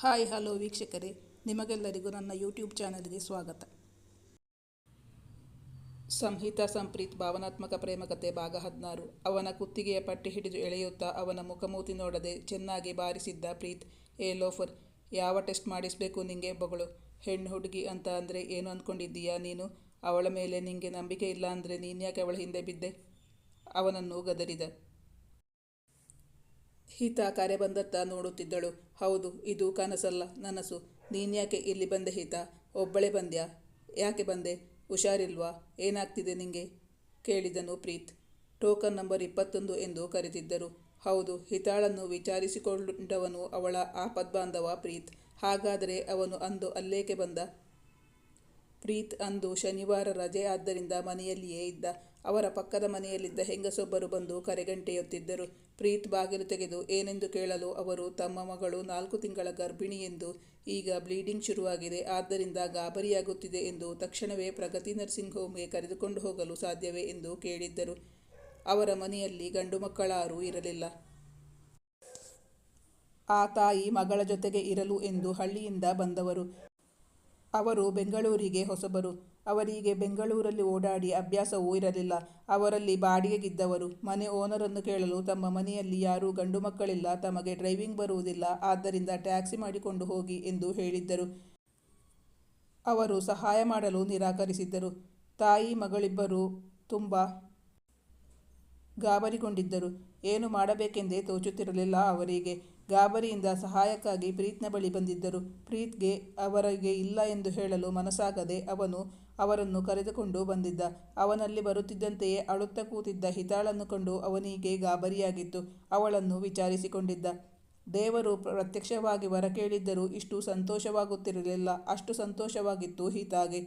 Hi, hello ವೀಕ್ಷಕರೇ. ನಿಮಗೆಲ್ಲರಿಗೂ ನನ್ನ ಯೂಟ್ಯೂಬ್ ಚಾನಲ್ಗೆ ಸ್ವಾಗತ. ಸಂಹಿತಾ ಸಂಪ್ರೀತ್ ಭಾವನಾತ್ಮಕ ಪ್ರೇಮಕತೆ ಭಾಗ ಹದಿನಾರು. ಅವನ ಕುತ್ತಿಗೆಯ ಪಟ್ಟಿ ಹಿಡಿದು ಎಳೆಯುತ್ತಾ ಅವನ ಮುಖಮೂತಿ ನೋಡದೆ ಚೆನ್ನಾಗಿ ಬಾರಿಸಿದ್ದ ಪ್ರೀತ್, ಏ ಲೋಫರ್, ಯಾವ ಟೆಸ್ಟ್ ಮಾಡಿಸ್ಬೇಕು ನಿಂಗೆ ಬಗಳು? ಹೆಣ್ಣು ಹುಡುಗಿ ಅಂತ ಅಂದರೆ ಏನು ಅಂದ್ಕೊಂಡಿದ್ದೀಯಾ ನೀನು? ಅವಳ ಮೇಲೆ ನಿಂಗೆ ನಂಬಿಕೆ ಇಲ್ಲ ಅಂದರೆ ನೀನ್ಯಾಕೆ ಅವಳ ಹಿಂದೆ ಬಿದ್ದೆ? ಅವನನ್ನು ಗದರಿದ. ಹಿತ ಕರೆ ಬಂದತ್ತ ನೋಡುತ್ತಿದ್ದಳು. ಹೌದು, ಇದು ಕನಸಲ್ಲ, ನನಸು. ನೀನ್ಯಾಕೆ ಇಲ್ಲಿ ಬಂದೆ ಹೀತ? ಒಬ್ಬಳೇ ಬಂದ್ಯಾ? ಯಾಕೆ ಬಂದೆ? ಹುಷಾರಿಲ್ವಾ? ಏನಾಗ್ತಿದೆ ನಿಂಗೆ? ಕೇಳಿದನು ಪ್ರೀತ್. ಟೋಕನ್ ನಂಬರ್ ಇಪ್ಪತ್ತೊಂದು ಎಂದು ಕರೆದಿದ್ದರು. ಹೌದು, ಹಿತಾಳನ್ನು ವಿಚಾರಿಸಿಕೊಂಡವನು ಅವಳ ಆಪದ್ಬಾಂಧವ ಪ್ರೀತ್. ಹಾಗಾದರೆ ಅವನು ಅಂದು ಅಲ್ಲೇಕೆ ಬಂದ? ಪ್ರೀತ್ ಅಂದು ಶನಿವಾರ ರಜೆ ಆದ್ದರಿಂದ ಮನೆಯಲ್ಲಿಯೇ ಇದ್ದ ಅವರ ಪಕ್ಕದ ಮನೆಯಲ್ಲಿದ್ದ ಹೆಂಗಸೊಬ್ಬರು ಬಂದು ಕರೆಗಂಟೆಯುತ್ತಿದ್ದರು. ಪ್ರೀತ್ ಬಾಗಿಲು ತೆಗೆದು ಏನೆಂದು ಕೇಳಲು ಅವರು ತಮ್ಮ ಮಗಳು ನಾಲ್ಕು ತಿಂಗಳ ಗರ್ಭಿಣಿ ಎಂದು ಈಗ ಬ್ಲೀಡಿಂಗ್ ಶುರುವಾಗಿದೆ. ಆದ್ದರಿಂದ ಗಾಬರಿಯಾಗುತ್ತಿದೆ ಎಂದು ತಕ್ಷಣವೇ ಪ್ರಗತಿ ನರ್ಸಿಂಗ್ ಹೋಮ್ಗೆ ಕರೆದುಕೊಂಡು ಹೋಗಲು ಸಾಧ್ಯವೇ ಎಂದು ಕೇಳಿದ್ದರು. ಅವರ ಮನೆಯಲ್ಲಿ ಗಂಡು ಮಕ್ಕಳಾರೂ ಇರಲಿಲ್ಲ. ಆ ತಾಯಿ ಮಗಳ ಜೊತೆಗೆ ಇರಲು ಎಂದು ಹಳ್ಳಿಯಿಂದ ಬಂದವರು. ಅವರು ಬೆಂಗಳೂರಿಗೆ ಹೊಸಬರು. ಅವರಿಗೆ ಬೆಂಗಳೂರಲ್ಲಿ ಓಡಾಡಿ ಅಭ್ಯಾಸವೂ ಇರಲಿಲ್ಲ. ಅವರಲ್ಲಿ ಬಾಡಿಗೆಗಿದ್ದವರು ಮನೆ ಓನರನ್ನು ಕೇಳಲು ತಮ್ಮ ಮನೆಯಲ್ಲಿ ಯಾರೂ ಗಂಡು ಮಕ್ಕಳಿಲ್ಲ. ತಮಗೆ ಡ್ರೈವಿಂಗ್ ಬರುವುದಿಲ್ಲ. ಆದ್ದರಿಂದ ಟ್ಯಾಕ್ಸಿ ಮಾಡಿಕೊಂಡು ಹೋಗಿ ಎಂದು ಹೇಳಿದ್ದರು. ಅವರು ಸಹಾಯ ಮಾಡಲು ನಿರಾಕರಿಸಿದ್ದರು. ತಾಯಿ, ಮಗಳಿಬ್ಬರು ತುಂಬ ಗಾಬರಿಗೊಂಡಿದ್ದರು. ಏನು ಮಾಡಬೇಕೆಂದೇ ತೋಚುತ್ತಿರಲಿಲ್ಲ ಅವರಿಗೆ. ಗಾಬರಿಯಿಂದ ಸಹಾಯಕ್ಕಾಗಿ ಪ್ರೀತ್ನ ಬಳಿ ಬಂದಿದ್ದರು. ಪ್ರೀತ್ಗೆ ಅವರಿಗೆ ಇಲ್ಲ ಎಂದು ಹೇಳಲು ಮನಸ್ಸಾಗದೆ ಅವನು ಅವರನ್ನು ಕರೆದುಕೊಂಡು ಬಂದಿದ್ದ. ಅವನಲ್ಲಿ ಬರುತ್ತಿದ್ದಂತೆಯೇ ಅಳುತ್ತ ಕೂತಿದ್ದ ಹಿತಾಳನ್ನು ಕಂಡು ಅವನಿಗೆ ಗಾಬರಿಯಾಗಿತ್ತು. ಅವಳನ್ನು ವಿಚಾರಿಸಿಕೊಂಡಿದ್ದ. ದೇವರು ಪ್ರತ್ಯಕ್ಷವಾಗಿ ವರ ಕೇಳಿದ್ದರೂ ಇಷ್ಟು ಸಂತೋಷವಾಗುತ್ತಿರಲಿಲ್ಲ. ಅಷ್ಟು ಸಂತೋಷವಾಗಿತ್ತು ಹಿತಾಗೆ.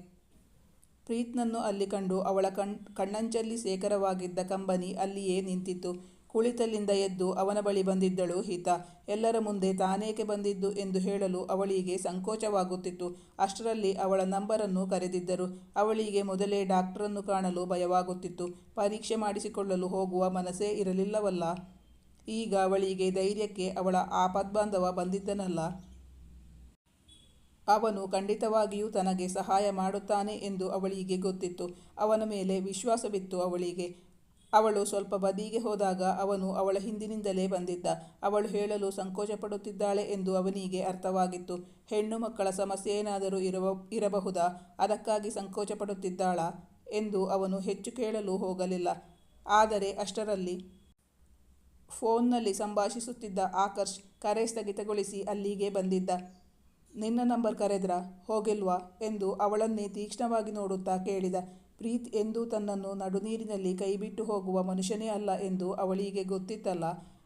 ಪ್ರೀತ್ನನ್ನು ಅಲ್ಲಿ ಕಂಡು ಅವಳ ಕಣ್, ಕಣ್ಣಂಚಲ್ಲಿ ಶೇಖರವಾಗಿದ್ದ ಕಂಬನಿ ಅಲ್ಲಿಯೇ ನಿಂತಿತ್ತು. ಕುಳಿತಲ್ಲಿಂದ ಎದ್ದು ಅವನ ಬಳಿ ಬಂದಿದ್ದಳು ಹಿತ. ಎಲ್ಲರ ಮುಂದೆ ತಾನೇಕೆ ಬಂದಿದ್ದು ಎಂದು ಹೇಳಲು ಅವಳಿಗೆ ಸಂಕೋಚವಾಗುತ್ತಿತ್ತು. ಅಷ್ಟರಲ್ಲಿ ಅವಳ ನಂಬರನ್ನು ಕರೆದಿದ್ದರು. ಅವಳಿಗೆ ಮೊದಲೇ ಡಾಕ್ಟರನ್ನು ಕಾಣಲು ಭಯವಾಗುತ್ತಿತ್ತು. ಪರೀಕ್ಷೆ ಮಾಡಿಸಿಕೊಳ್ಳಲು ಹೋಗುವ ಮನಸ್ಸೇ ಇರಲಿಲ್ಲವಲ್ಲ. ಈಗ ಅವಳಿಗೆ ಧೈರ್ಯಕ್ಕೆ ಅವಳ ಆಪದ್ಬಾಂಧವ ಬಂದಿದ್ದನಲ್ಲ. ಅವನು ಖಂಡಿತವಾಗಿಯೂ ತನಗೆ ಸಹಾಯ ಮಾಡುತ್ತಾನೆ ಎಂದು ಅವಳಿಗೆ ಗೊತ್ತಿತ್ತು. ಅವನ ಮೇಲೆ ವಿಶ್ವಾಸವಿತ್ತು ಅವಳಿಗೆ. ಅವಳು ಸ್ವಲ್ಪ ಬದಿಗೆ ಹೋದಾಗ ಅವನು ಅವಳ ಹಿಂದಿನಿಂದಲೇ ಬಂದಿದ್ದ. ಅವಳು ಹೇಳಲು ಸಂಕೋಚಪಡುತ್ತಿದ್ದಾಳೆ ಎಂದು ಅವನಿಗೆ ಅರ್ಥವಾಗಿತ್ತು. ಹೆಣ್ಣು ಮಕ್ಕಳ ಸಮಸ್ಯೆ ಏನಾದರೂ ಇರುವ, ಇರಬಹುದಾ? ಅದಕ್ಕಾಗಿ ಸಂಕೋಚಪಡುತ್ತಿದ್ದಾಳಾ ಎಂದು ಅವನು ಹೆಚ್ಚು ಕೇಳಲು ಹೋಗಲಿಲ್ಲ. ಆದರೆ ಅಷ್ಟರಲ್ಲಿ ಫೋನ್ನಲ್ಲಿ ಸಂಭಾಷಿಸುತ್ತಿದ್ದ ಆಕರ್ಷ್ ಕರೆ ಸ್ಥಗಿತಗೊಳಿಸಿ ಅಲ್ಲಿಗೆ ಬಂದಿದ್ದ. ನಿನ್ನ ನಂಬರ್ ಕರೆದ್ರಾ? ಹೋಗಿಲ್ವಾ? ಎಂದು ಅವಳನ್ನೇ ತೀಕ್ಷ್ಣವಾಗಿ ನೋಡುತ್ತಾ ಕೇಳಿದ. ಪ್ರೀತ್ ಎಂದೂ ತನ್ನನ್ನು ನಡುನೀರಿನಲ್ಲಿ ಕೈಬಿಟ್ಟು ಹೋಗುವ ಮನುಷ್ಯನೇ ಅಲ್ಲ ಎಂದು ಅವಳಿಗೆ ಗೊತ್ತಿತ್ತಲ್ಲ.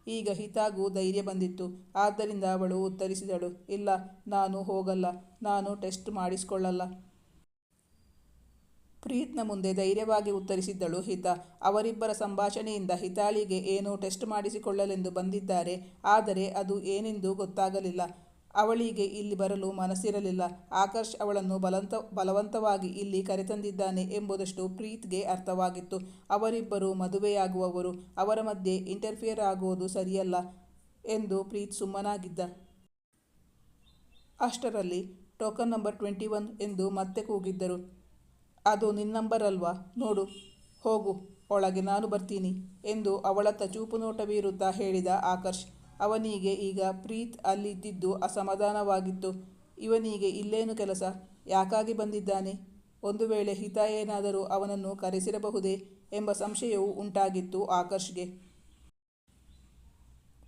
ಈಗ ಹಿತಾಗೂ ಧೈರ್ಯ ಬಂದಿತ್ತು. ಆದ್ದರಿಂದ ಅವಳು ಉತ್ತರಿಸಿದಳು, ಇಲ್ಲ, ನಾನು ಹೋಗಲ್ಲ. ನಾನು ಟೆಸ್ಟ್ ಮಾಡಿಸಿಕೊಳ್ಳಲ್ಲ. ಪ್ರೀತ್ನ ಮುಂದೆ ಧೈರ್ಯವಾಗಿ ಉತ್ತರಿಸಿದ್ದಳು ಹಿತ. ಅವರಿಬ್ಬರ ಸಂಭಾಷಣೆಯಿಂದ ಹಿತಾಳಿಗೆ ಏನೋ ಟೆಸ್ಟ್ ಮಾಡಿಸಿಕೊಳ್ಳಲೆಂದು ಬಂದಿದ್ದಾರೆ. ಆದರೆ ಅದು ಏನೆಂದು ಗೊತ್ತಾಗಲಿಲ್ಲ. ಅವಳಿಗೆ ಇಲ್ಲಿ ಬರಲು ಮನಸ್ಸಿರಲಿಲ್ಲ. ಆಕರ್ಷ್ ಅವಳನ್ನು ಬಲಂತ, ಬಲವಂತವಾಗಿ ಇಲ್ಲಿ ಕರೆತಂದಿದ್ದಾನೆ ಎಂಬುದಷ್ಟು ಪ್ರೀತ್ಗೆ ಅರ್ಥವಾಗಿತ್ತು. ಅವರಿಬ್ಬರು ಮದುವೆಯಾಗುವವರು, ಅವರ ಮಧ್ಯೆ ಇಂಟರ್ಫಿಯರ್ ಆಗುವುದು ಸರಿಯಲ್ಲ ಎಂದು ಪ್ರೀತ್ ಸುಮ್ಮನಾಗಿದ್ದ. ಅಷ್ಟರಲ್ಲಿ ಟೋಕನ್ ನಂಬರ್ ಟ್ವೆಂಟಿ ಒನ್ ಎಂದು ಮತ್ತೆ ಕೂಗಿದ್ದರು. ಅದು ನಿನ್ನ ನಂಬರ್ ಅಲ್ವಾ? ನೋಡು, ಹೋಗು, ಒಳಗೆ ನಾನು ಬರ್ತೀನಿ ಎಂದು ಅವಳತ್ತ ಚೂಪು ನೋಟ ಬೀರುತ್ತಾ ಹೇಳಿದ ಆಕರ್ಷ್. ಅವನಿಗೆ ಈಗ ಪ್ರೀತ್ ಅಲ್ಲಿದ್ದಿದ್ದು ಅಸಮಾಧಾನವಾಗಿತ್ತು. ಇವನಿಗೆ ಇಲ್ಲೇನು ಕೆಲಸ? ಯಾಕಾಗಿ ಬಂದಿದ್ದಾನೆ? ಒಂದು ವೇಳೆ ಹಿತ ಏನಾದರೂ ಅವನನ್ನು ಕರೆಸಿರಬಹುದೇ ಎಂಬ ಸಂಶಯವು ಉಂಟಾಗಿತ್ತು ಆಕರ್ಷ್ಗೆ.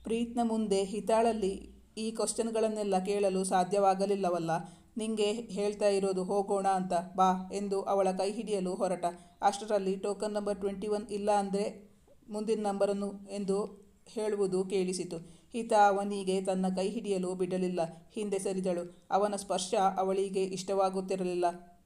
ಪ್ರೀತ್ನ ಮುಂದೆ ಹಿತಾಳಲ್ಲಿ ಈ ಕ್ವಶನ್ಗಳನ್ನೆಲ್ಲ ಕೇಳಲು ಸಾಧ್ಯವಾಗಲಿಲ್ಲವಲ್ಲ? ನಿಂಗೆ ಹೇಳ್ತಾ ಇರೋದು ಹೋಗೋಣ ಅಂತ, ಬಾ ಎಂದು ಅವಳ ಕೈ ಹಿಡಿಯಲು ಹೊರಟ. ಅಷ್ಟರಲ್ಲಿ ಟೋಕನ್ ನಂಬರ್ ಟ್ವೆಂಟಿ ಒನ್ ಇಲ್ಲ ಅಂದರೆ ಮುಂದಿನ ನಂಬರನ್ನು ಎಂದು ಹೇಳುವುದು ಕೇಳಿಸಿತು. ಹಿತ ಅವನಿಗೆ ತನ್ನ ಕೈ ಹಿಡಿಯಲು ಬಿಡಲಿಲ್ಲ. ಹಿಂದೆ ಸರಿದಳು. ಅವನ ಸ್ಪರ್ಶ ಅವಳಿಗೆ ಇಷ್ಟವಾಗುತ್ತಿರಲಿಲ್ಲ.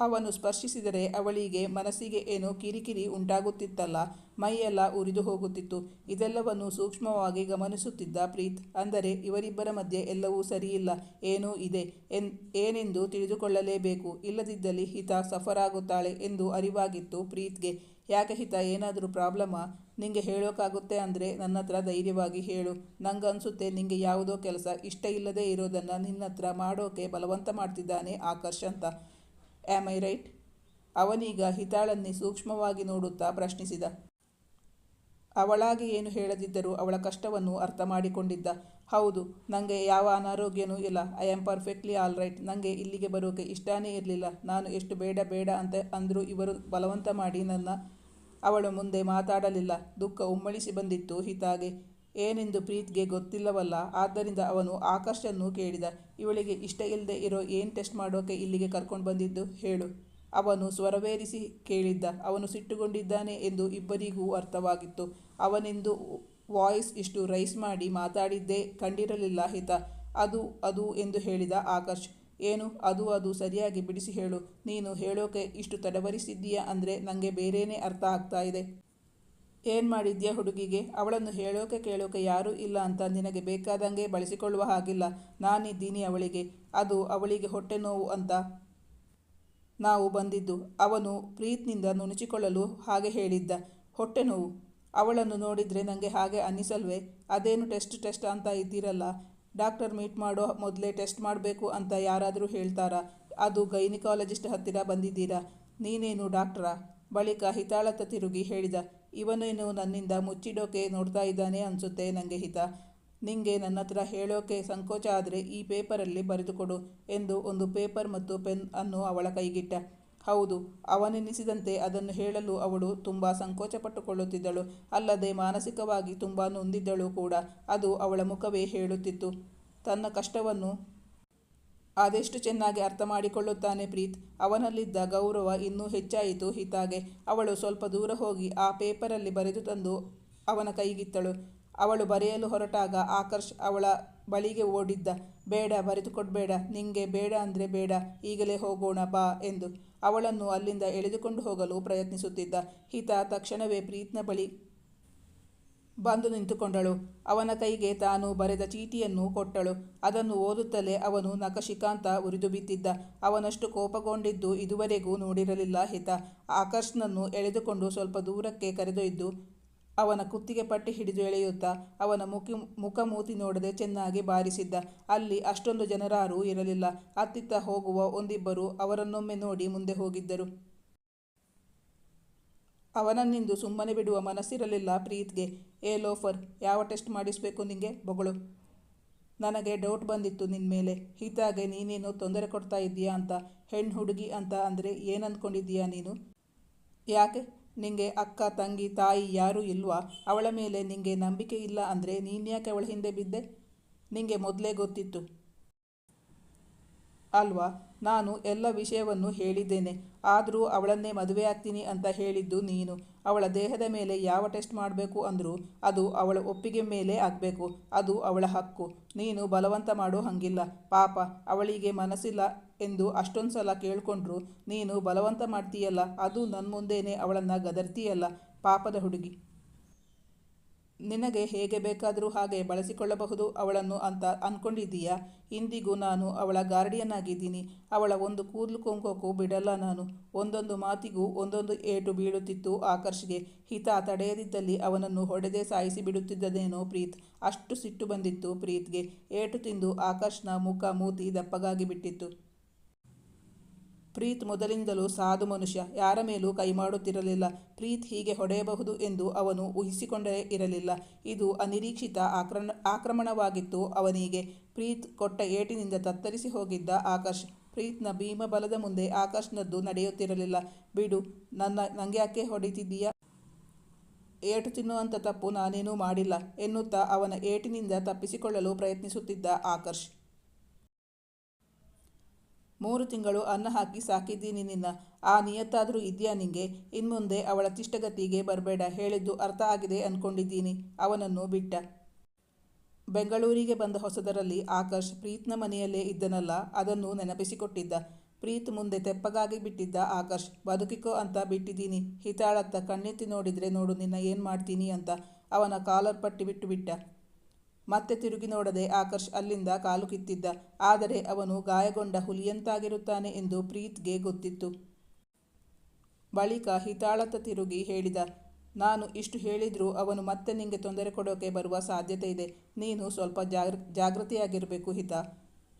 ಅವನು ಸ್ಪರ್ಶಿಸಿದರೆ ಅವಳಿಗೆ ಮನಸ್ಸಿಗೆ ಏನೋ ಕಿರಿಕಿರಿ ಉಂಟಾಗುತ್ತಿತ್ತಲ್ಲ, ಮೈಯೆಲ್ಲ ಉರಿದು ಹೋಗುತ್ತಿತ್ತು. ಇದೆಲ್ಲವನ್ನು ಸೂಕ್ಷ್ಮವಾಗಿ ಗಮನಿಸುತ್ತಿದ್ದ ಪ್ರೀತ್, ಅಂದರೆ ಇವರಿಬ್ಬರ ಮಧ್ಯೆ ಎಲ್ಲವೂ ಸರಿಯಿಲ್ಲ, ಏನೂ ಇದೆ ಎನ್, ಏನೆಂದು ತಿಳಿದುಕೊಳ್ಳಲೇಬೇಕು, ಇಲ್ಲದಿದ್ದಲ್ಲಿ ಹಿತ ಸಫರ್ ಆಗುತ್ತಾಳೆ ಎಂದು ಅರಿವಾಗಿತ್ತು ಪ್ರೀತ್ಗೆ. ಯಾಕೆ ಹಿತ, ಏನಾದರೂ ಪ್ರಾಬ್ಲಮಾ? ನಿಂಗೆ ಹೇಳೋಕ್ಕಾಗುತ್ತೆ ಅಂದರೆ ನನ್ನ ಹತ್ರ ಧೈರ್ಯವಾಗಿ ಹೇಳು. ನಂಗನ್ಸುತ್ತೆ ನಿಂಗೆ ಯಾವುದೋ ಕೆಲಸ ಇಷ್ಟ ಇಲ್ಲದೆ ಇರೋದನ್ನು ನಿನ್ನ ಹತ್ರ ಮಾಡೋಕೆ ಬಲವಂತ ಮಾಡ್ತಿದ್ದಾನೆ ಆಕರ್ಷ್ ಅಂತ. ಆ್ಯಮ್ ಐ ರೈಟ್ ಅವನೀಗ ಹಿತಾಳನ್ನೇ ಸೂಕ್ಷ್ಮವಾಗಿ ನೋಡುತ್ತಾ ಪ್ರಶ್ನಿಸಿದ. ಅವಳಾಗಿ ಏನು ಹೇಳದಿದ್ದರೂ ಅವಳ ಕಷ್ಟವನ್ನು ಅರ್ಥ ಮಾಡಿಕೊಂಡಿದ್ದ. ಹೌದು ನನಗೆ ಯಾವ ಅನಾರೋಗ್ಯನೂ ಇಲ್ಲ. I am perfectly all right ನನಗೆ ಇಲ್ಲಿಗೆ ಬರೋಕೆ ಇಷ್ಟಾನೇ ಇರಲಿಲ್ಲ. ನಾನು ಎಷ್ಟು ಬೇಡ ಬೇಡ ಅಂತ ಅಂದರೂ ಇವರು ಬಲವಂತ ಮಾಡಿ ನನ್ನ ಅವಳು ಮುಂದೆ ಮಾತಾಡಲಿಲ್ಲ. ದುಃಖ ಉಮ್ಮಳಿಸಿ ಬಂದಿತ್ತು ಹಿತಾಗೆ. ಏನೆಂದು ಪ್ರೀತ್ಗೆ ಗೊತ್ತಿಲ್ಲವಲ್ಲ? ಆದ್ದರಿಂದ ಅವನು ಆಕರ್ಷನ್ನು ಕೇಳಿದ, ಇವಳಿಗೆ ಇಷ್ಟ ಇಲ್ಲದೆ ಇರೋ ಏನು ಟೆಸ್ಟ್ ಮಾಡೋಕೆ ಇಲ್ಲಿಗೆ ಕರ್ಕೊಂಡು ಬಂದಿದ್ದು? ಹೇಳು. ಅವನು ಸ್ವರವೇರಿಸಿ ಕೇಳಿದ್ದ, ಅವನು ಸಿಟ್ಟುಗೊಂಡಿದ್ದಾನೆ ಎಂದು ಇಬ್ಬರಿಗೂ ಅರ್ಥವಾಗಿತ್ತು. ಅವನೆಂದು ವಾಯ್ಸ್ ಇಷ್ಟು ರೈಸ್ ಮಾಡಿ ಮಾತಾಡಿದ್ದೇ ಕಂಡಿರಲಿಲ್ಲ ಹಿತ. ಅದು ಅದು ಎಂದು ಹೇಳಿದ ಆಕರ್ಷ್ ಏನು, ಅದು ಅದು ಸರಿಯಾಗಿ ಬಿಡಿಸಿ ಹೇಳು. ನೀನು ಹೇಳೋಕೆ ಇಷ್ಟು ತಡವರಿಸಿದ್ದೀಯಾ ಅಂದರೆ ನನಗೆ ಬೇರೇನೇ ಅರ್ಥ ಆಗ್ತಾ ಇದೆ. ಏನು ಮಾಡಿದ್ಯಾ ಹುಡುಗಿಗೆ? ಅವಳನ್ನು ಹೇಳೋಕೆ ಕೇಳೋಕೆ ಯಾರೂ ಇಲ್ಲ ಅಂತ ನಿನಗೆ ಬೇಕಾದಂಗೆ ಬಳಸಿಕೊಳ್ಳುವ ಹಾಗಿಲ್ಲ. ನಾನಿದ್ದೀನಿ ಅವಳಿಗೆ. ಅದು ಅವಳಿಗೆ ಹೊಟ್ಟೆ ನೋವು ಅಂತ. ನಾವು ಬಂದಿದ್ದು. ಅವನು ಪ್ರೀತ್ನಿಂದ ನುಣುಚಿಕೊಳ್ಳಲು ಹಾಗೆ ಹೇಳಿದ್ದ. ಹೊಟ್ಟೆ ನೋವು. ಅವಳನ್ನು ನೋಡಿದರೆ ನನಗೆ ಹಾಗೆ ಅನ್ನಿಸಲ್ವೇ? ಅದೇನು ಟೆಸ್ಟ್ ಟೆಸ್ಟ್ ಅಂತ ಇದ್ದೀರಲ್ಲ? ಡಾಕ್ಟರ್ ಮೀಟ್ ಮಾಡೋ ಮೊದಲೇ ಟೆಸ್ಟ್ ಮಾಡಬೇಕು ಅಂತ ಯಾರಾದರೂ ಹೇಳ್ತಾರಾ? ಅದು ಗೈನಿಕಾಲಜಿಸ್ಟ್ ಹತ್ತಿರ ಬಂದಿದ್ದೀರಾ? ನೀನೇನು ಡಾಕ್ಟ್ರಾ? ಬಳಿಕ ಹಿತಾಳತ ತಿರುಗಿ ಹೇಳಿದ. ಇವನೇನು ನನ್ನಿಂದ ಮುಚ್ಚಿಡೋಕೆ ನೋಡ್ತಾ ಇದ್ದಾನೆ ಅನಿಸುತ್ತೆ ನನಗೆ ಹಿತ. ನಿಂಗೆ ನನ್ನ ಹತ್ರ ಹೇಳೋಕೆ ಸಂಕೋಚ ಆದರೆ ಈ ಪೇಪರಲ್ಲಿ ಬರೆದುಕೊಡು ಎಂದು ಒಂದು ಪೇಪರ್ ಮತ್ತು ಪೆನ್ ಅನ್ನು ಅವಳ ಕೈಗಿಟ್ಟ. ಹೌದು, ಅವನೆನಿಸಿದಂತೆ ಅದನ್ನು ಹೇಳಲು ಅವಳು ತುಂಬ ಸಂಕೋಚಪಟ್ಟುಕೊಳ್ಳುತ್ತಿದ್ದಳು. ಅಲ್ಲದೆ ಮಾನಸಿಕವಾಗಿ ತುಂಬ ನೊಂದಿದ್ದಳು ಕೂಡ. ಅದು ಅವಳ ಮುಖವೇ ಹೇಳುತ್ತಿತ್ತು. ತನ್ನ ಕಷ್ಟವನ್ನು ಅದೆಷ್ಟು ಚೆನ್ನಾಗಿ ಅರ್ಥ ಮಾಡಿಕೊಳ್ಳುತ್ತಾನೆ ಪ್ರೀತ್. ಅವನಲ್ಲಿದ್ದ ಗೌರವ ಇನ್ನೂ ಹೆಚ್ಚಾಯಿತು ಹಿತಾಗೆ. ಅವಳು ಸ್ವಲ್ಪ ದೂರ ಹೋಗಿ ಆ ಪೇಪರಲ್ಲಿ ಬರೆದು ತಂದು ಅವನ ಕೈಗಿತ್ತಳು. ಅವಳು ಬರೆಯಲು ಹೊರಟಾಗ ಆಕರ್ಷ್ ಅವಳ ಬಳಿಗೆ ಓಡಿದ್ದ. ಬೇಡ, ಬರೆದುಕೊಡ್ಬೇಡ. ನಿಂಗೆ ಬೇಡ ಅಂದರೆ ಬೇಡ. ಈಗಲೇ ಹೋಗೋಣ ಬಾ ಎಂದು ಅವಳನ್ನು ಅಲ್ಲಿಂದ ಎಳೆದುಕೊಂಡು ಹೋಗಲು ಪ್ರಯತ್ನಿಸುತ್ತಿದ್ದ. ಹಿತ ತಕ್ಷಣವೇ ಪ್ರೀತ್ನ ಬಳಿ ಬಂದು ನಿಂತುಕೊಂಡಳು. ಅವನ ಕೈಗೆ ತಾನು ಬರೆದ ಚೀಟಿಯನ್ನು ಕೊಟ್ಟಳು. ಅದನ್ನು ಓದುತ್ತಲೇ ಅವನು ನಖಶಿಕಾಂತ ಉರಿದು ಬಿದ್ದಿದ್ದ. ಅವನಷ್ಟು ಕೋಪಗೊಂಡಿದ್ದು ಇದುವರೆಗೂ ನೋಡಿರಲಿಲ್ಲ ಹಿತ. ಆಕರ್ಷ್ನನ್ನು ಎಳೆದುಕೊಂಡು ಸ್ವಲ್ಪ ದೂರಕ್ಕೆ ಕರೆದೊಯ್ದು ಅವನ ಕುತ್ತಿಗೆ ಪಟ್ಟಿ ಹಿಡಿದು ಎಳೆಯುತ್ತಾ ಅವನ ಮುಖಿ ಮುಖ ಮೂತಿ ನೋಡದೆ ಚೆನ್ನಾಗಿ ಬಾರಿಸಿದ್ದ. ಅಲ್ಲಿ ಅಷ್ಟೊಂದು ಜನರಾರೂ ಇರಲಿಲ್ಲ. ಅತ್ತಿತ್ತ ಹೋಗುವ ಒಂದಿಬ್ಬರು ಅವರನ್ನೊಮ್ಮೆ ನೋಡಿ ಮುಂದೆ ಹೋಗಿದ್ದರು. ಅವನನ್ನಿಂದು ಸುಮ್ಮನೆ ಬಿಡುವ ಮನಸ್ಸಿರಲಿಲ್ಲ ಪ್ರೀತ್ಗೆ. ಏ ಲೋಫರ್, ಯಾವ ಟೆಸ್ಟ್ ಮಾಡಿಸಬೇಕು ನಿಂಗೆ? ಬೊಗಳು. ನನಗೆ ಡೌಟ್ ಬಂದಿತ್ತು ನಿನ್ನ ಮೇಲೆ. ಹೀತಾಗೆ ನೀನೇನು ತೊಂದರೆ ಕೊಡ್ತಾ ಇದ್ದೀಯಾ ಅಂತ ಹೆಣ್ಣು ಹುಡುಗಿ ಅಂತ ಅಂದರೆ ಏನಂದ್ಕೊಂಡಿದ್ದೀಯಾ ನೀನು? ಯಾಕೆ? ನಿಂಗೆ ಅಕ್ಕ, ತಂಗಿ, ತಾಯಿ ಯಾರೂ ಇಲ್ವಾ? ಅವಳ ಮೇಲೆ ನಿಂಗೆ ನಂಬಿಕೆ ಇಲ್ಲ ಅಂದರೆ ನೀನ್ಯಾಕೆ ಅವಳ ಹಿಂದೆ ಬಿದ್ದೆ? ನಿಂಗೆ ಮೊದಲೇ ಗೊತ್ತಿತ್ತು. ಅಲ್ವಾ? ನಾನು ಎಲ್ಲ ವಿಷಯವನ್ನು ಹೇಳಿದ್ದೇನೆ, ಆದರೂ ಅವಳನ್ನೇ ಮದುವೆ ಆಗ್ತೀನಿ ಅಂತ ಹೇಳಿದ್ದು ನೀನು. ಅವಳ ದೇಹದ ಮೇಲೆ ಯಾವ ಟೆಸ್ಟ್ ಮಾಡಬೇಕು ಅಂದರೂ ಅದು ಅವಳ ಒಪ್ಪಿಗೆ ಮೇಲೆ ಆಗಬೇಕು, ಅದು ಅವಳ ಹಕ್ಕು. ನೀನು ಬಲವಂತ ಮಾಡೋ ಹಂಗಿಲ್ಲ. ಪಾಪ, ಅವಳಿಗೆ ಮನಸ್ಸಿಲ್ಲ ಎಂದು ಅಷ್ಟೊಂದು ಸಲ ಕೇಳಿಕೊಂಡ್ರು ನೀನು ಬಲವಂತ ಮಾಡ್ತೀಯಲ್ಲ, ಅದು ನನ್ನ ಮುಂದೇನೆ ಅವಳನ್ನು ಗದರ್ತೀಯಲ್ಲ, ಪಾಪದ ಹುಡುಗಿ. ನಿನಗೆ ಹೇಗೆ ಬೇಕಾದರೂ ಹಾಗೆ ಬಳಸಿಕೊಳ್ಳಬಹುದು ಅವಳನ್ನು ಅಂತ ಅಂದ್ಕೊಂಡಿದ್ದೀಯಾ ಇಂದಿಗೂ ನಾನು ಅವಳ ಗಾರ್ಡಿಯನ್ ಆಗಿದ್ದೀನಿ ಅವಳ ಒಂದು ಕೂದಲು ಕೊಂಕೋಕ್ಕೂ ಬಿಡಲ್ಲ ನಾನು. ಒಂದೊಂದು ಮಾತಿಗೂ ಒಂದೊಂದು ಏಟು ಬೀಳುತ್ತಿತ್ತು ಆಕರ್ಷ್ಗೆ. ಹಿತ ತಡೆಯದಿದ್ದಲ್ಲಿ ಅವನನ್ನು ಹೊಡೆದೇ ಸಾಯಿಸಿ ಬಿಡುತ್ತಿದ್ದದೇನೋ ಪ್ರೀತ್. ಅಷ್ಟು ಸಿಟ್ಟು ಬಂದಿತ್ತು ಪ್ರೀತ್ಗೆ. ಏಟು ತಿಂದು ಆಕರ್ಷ್ನ ಮುಖ ಮೂತಿ ದಪ್ಪಗಾಗಿ ಬಿಟ್ಟಿತ್ತು. ಪ್ರೀತ್ ಮೊದಲಿಂದಲೂ ಸಾಧು ಮನುಷ್ಯ, ಯಾರ ಮೇಲೂ ಕೈ ಮಾಡುತ್ತಿರಲಿಲ್ಲ ಪ್ರೀತ್ ಹೀಗೆ ಹೊಡೆಯಬಹುದು ಎಂದು ಅವನು ಊಹಿಸಿಕೊಂಡೇ ಇರಲಿಲ್ಲ. ಇದು ಅನಿರೀಕ್ಷಿತ ಆಕ್ರಮ ಆಕ್ರಮಣವಾಗಿತ್ತು ಅವನಿಗೆ. ಪ್ರೀತ್ ಕೊಟ್ಟ ಏಟಿನಿಂದ ತತ್ತರಿಸಿ ಹೋಗಿದ್ದ ಆಕರ್ಷ್ ಪ್ರೀತ್ನ ಭೀಮಬಲದ ಮುಂದೆ ಆಕರ್ಷ್ನದ್ದು ನಡೆಯುತ್ತಿರಲಿಲ್ಲ. ಬಿಡು, ನನ್ನ ನಂಗ್ಯಾಕೆ ಹೊಡಿತಿದ್ದೀಯಾ? ಏಟು ತಿನ್ನುವಂಥ ತಪ್ಪು ನಾನೇನೂ ಮಾಡಿಲ್ಲ ಎನ್ನುತ್ತಾ ಅವನ ಏಟಿನಿಂದ ತಪ್ಪಿಸಿಕೊಳ್ಳಲು ಪ್ರಯತ್ನಿಸುತ್ತಿದ್ದ ಆಕರ್ಷ್ ಮೂರು ತಿಂಗಳು ಅನ್ನ ಹಾಕಿ ಸಾಕಿದ್ದೀನಿ ನಿನ್ನ. ಆ ನಿಯತ್ತಾದರೂ ಇದೆಯಾ ನಿಂಗೆ? ಇನ್ಮುಂದೆ ಅವಳ ತಿಷ್ಟಗತಿಗೆ ಬರಬೇಡ. ಹೇಳಿದ್ದು ಅರ್ಥ ಆಗಿದೆ ಅಂದ್ಕೊಂಡಿದ್ದೀನಿ ಅವನನ್ನು ಬಿಟ್ಟ. ಬೆಂಗಳೂರಿಗೆ ಬಂದ ಹೊಸದರಲ್ಲಿ ಆಕಾಶ್ ಪ್ರೀತ್ನ ಮನೆಯಲ್ಲೇ ಇದ್ದನಲ್ಲ, ಅದನ್ನು ನೆನಪಿಸಿಕೊಟ್ಟಿದ್ದ. ಪ್ರೀತ್ ಮುಂದೆ ತೆಪ್ಪಗಾಗಿ ಬಿಟ್ಟಿದ್ದ ಆಕರ್ಷ್, ಬದುಕಿಕೋ ಅಂತ ಬಿಟ್ಟಿದ್ದೀನಿ. ಹಿತಾಳತ್ತ ಕಣ್ಣೆತ್ತಿ ನೋಡಿದ್ರೆ ನೋಡು ನಿನ್ನ ಏನು ಮಾಡ್ತೀನಿ ಅಂತ. ಅವನ ಕಾಲರ್ ಪಟ್ಟಿ ಬಿಟ್ಟು ಬಿಟ್ಟ. ಮತ್ತೆ ತಿರುಗಿ ನೋಡದೆ ಆಕರ್ಷ್ ಅಲ್ಲಿಂದ ಕಾಲು ಕಿತ್ತಿದ್ದ. ಆದರೆ ಅವನು ಗಾಯಗೊಂಡ ಹುಲಿಯಂತಾಗಿರುತ್ತಾನೆ ಎಂದು ಪ್ರೀತ್ಗೆ ಗೊತ್ತಿತ್ತು. ಬಳಿಕ ಹಿತಾಳತ ತಿರುಗಿ ಹೇಳಿದ, ನಾನು ಇಷ್ಟು ಹೇಳಿದರೂ ಅವನು ಮತ್ತೆ ನಿಂಗೆ ತೊಂದರೆ ಕೊಡೋಕೆ ಬರುವ ಸಾಧ್ಯತೆ ಇದೆ. ನೀನು ಸ್ವಲ್ಪ ಜಾಗ್ರ ಜಾಗೃತಿಯಾಗಿರಬೇಕು ಹಿತ.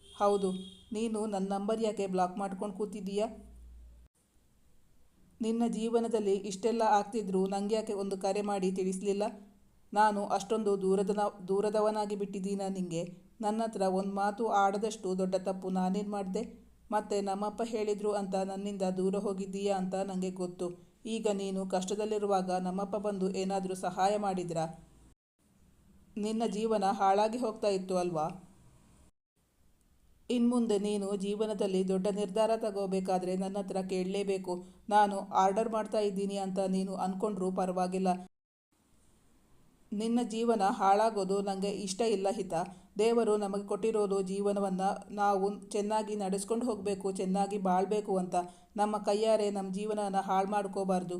ಹೌದು, ನೀನು ನನ್ನ ನಂಬರ್ ಯಾಕೆ ಬ್ಲಾಕ್ ಮಾಡ್ಕೊಂಡು ಕೂತಿದ್ದೀಯಾ? ನಿನ್ನ ಜೀವನದಲ್ಲಿ ಇಷ್ಟೆಲ್ಲ ಆಗ್ತಿದ್ರೂ ನಂಗೆ ಯಾಕೆ ಒಂದು ಕರೆ ಮಾಡಿ ತಿಳಿಸ್ಲಿಲ್ಲ? ನಾನು ಅಷ್ಟೊಂದು ದೂರದನ, ದೂರದವನಾಗಿ ಬಿಟ್ಟಿದ್ದೀನ ನಿಂಗೆ? ನನ್ನ ಹತ್ರ ಒಂದು ಮಾತು ಆಡದಷ್ಟು ದೊಡ್ಡ ತಪ್ಪು ನಾನೇನು ಮಾಡಿದೆ? ಮತ್ತೆ ನಮ್ಮಪ್ಪ ಹೇಳಿದ್ರು ಅಂತ ನನ್ನಿಂದ ದೂರ ಹೋಗಿದ್ದೀಯಾ ಅಂತ ನನಗೆ ಗೊತ್ತು. ಈಗ ನೀನು ಕಷ್ಟದಲ್ಲಿರುವಾಗ ನಮ್ಮಪ್ಪ ಬಂದು ಏನಾದರೂ ಸಹಾಯ ಮಾಡಿದ್ರಾ? ನಿನ್ನ ಜೀವನ ಹಾಳಾಗಿ ಹೋಗ್ತಾ ಇತ್ತು ಅಲ್ವಾ? ಇನ್ಮುಂದೆ ನೀನು ಜೀವನದಲ್ಲಿ ದೊಡ್ಡ ನಿರ್ಧಾರ ತಗೋಬೇಕಾದ್ರೆ ನನ್ನ ಹತ್ರ ಕೇಳಲೇಬೇಕು. ನಾನು ಆರ್ಡರ್ ಮಾಡ್ತಾ ಇದ್ದೀನಿ ಅಂತ ನೀನು ಅಂದ್ಕೊಂಡ್ರೂ ಪರವಾಗಿಲ್ಲ. ನಿನ್ನ ಜೀವನ ಹಾಳಾಗೋದು ನನಗೆ ಇಷ್ಟ ಇಲ್ಲ ಹಿತ. ದೇವರು ನಮಗೆ ಕೊಟ್ಟಿರೋದು ಜೀವನವನ್ನು ನಾವು ಚೆನ್ನಾಗಿ ನಡೆಸ್ಕೊಂಡು ಹೋಗಬೇಕು, ಚೆನ್ನಾಗಿ ಬಾಳಬೇಕು ಅಂತ. ನಮ್ಮ ಕೈಯಾರೆ ನಮ್ಮ ಜೀವನನ ಹಾಳು ಮಾಡ್ಕೋಬಾರ್ದು.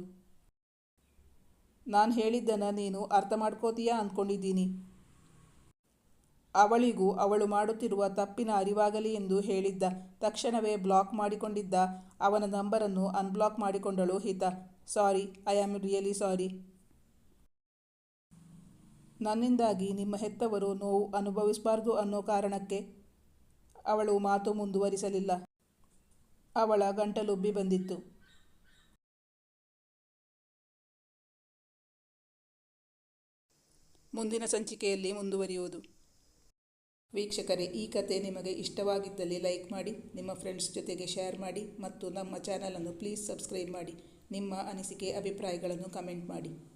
ನಾನು ಹೇಳಿದ್ದನ್ನು ನೀನು ಅರ್ಥ ಮಾಡ್ಕೋತೀಯಾ ಅಂದ್ಕೊಂಡಿದ್ದೀನಿ ಅವಳಿಗೂ ಅವಳು ಮಾಡುತ್ತಿರುವ ತಪ್ಪಿನ ಅರಿವಾಗಲಿ ಎಂದು ಹೇಳಿದ್ದ. ತಕ್ಷಣವೇ ಬ್ಲಾಕ್ ಮಾಡಿಕೊಂಡಿದ್ದ. ಅವನ ನಂಬರನ್ನು unblock ಮಾಡಿಕೊಂಡಳು Hita. Sorry, I am really sorry. ನನ್ನಿಂದಾಗಿ ನಿಮ್ಮ ಹೆತ್ತವರು ನೋವು ಅನುಭವಿಸಬಾರ್ದು ಅನ್ನೋ ಕಾರಣಕ್ಕೆ ಅವಳು ಮಾತು ಮುಂದುವರಿಸಲಿಲ್ಲ. ಅವಳ ಗಂಟಲುಬ್ಬಿ ಬಂದಿತ್ತು. ಮುಂದಿನ ಸಂಚಿಕೆಯಲ್ಲಿ ಮುಂದುವರಿಯುವುದು. ವೀಕ್ಷಕರೇ, ಈ ಕತೆ ನಿಮಗೆ ಇಷ್ಟವಾಗಿದ್ದಲ್ಲಿ ಲೈಕ್ ಮಾಡಿ, ನಿಮ್ಮ ಫ್ರೆಂಡ್ಸ್ ಜೊತೆಗೆ ಶೇರ್ ಮಾಡಿ ಮತ್ತು ನಮ್ಮ ಚಾನಲನ್ನು ಪ್ಲೀಸ್ ಸಬ್ಸ್ಕ್ರೈಬ್ ಮಾಡಿ. ನಿಮ್ಮ ಅನಿಸಿಕೆ, ಅಭಿಪ್ರಾಯಗಳನ್ನು ಕಮೆಂಟ್ ಮಾಡಿ.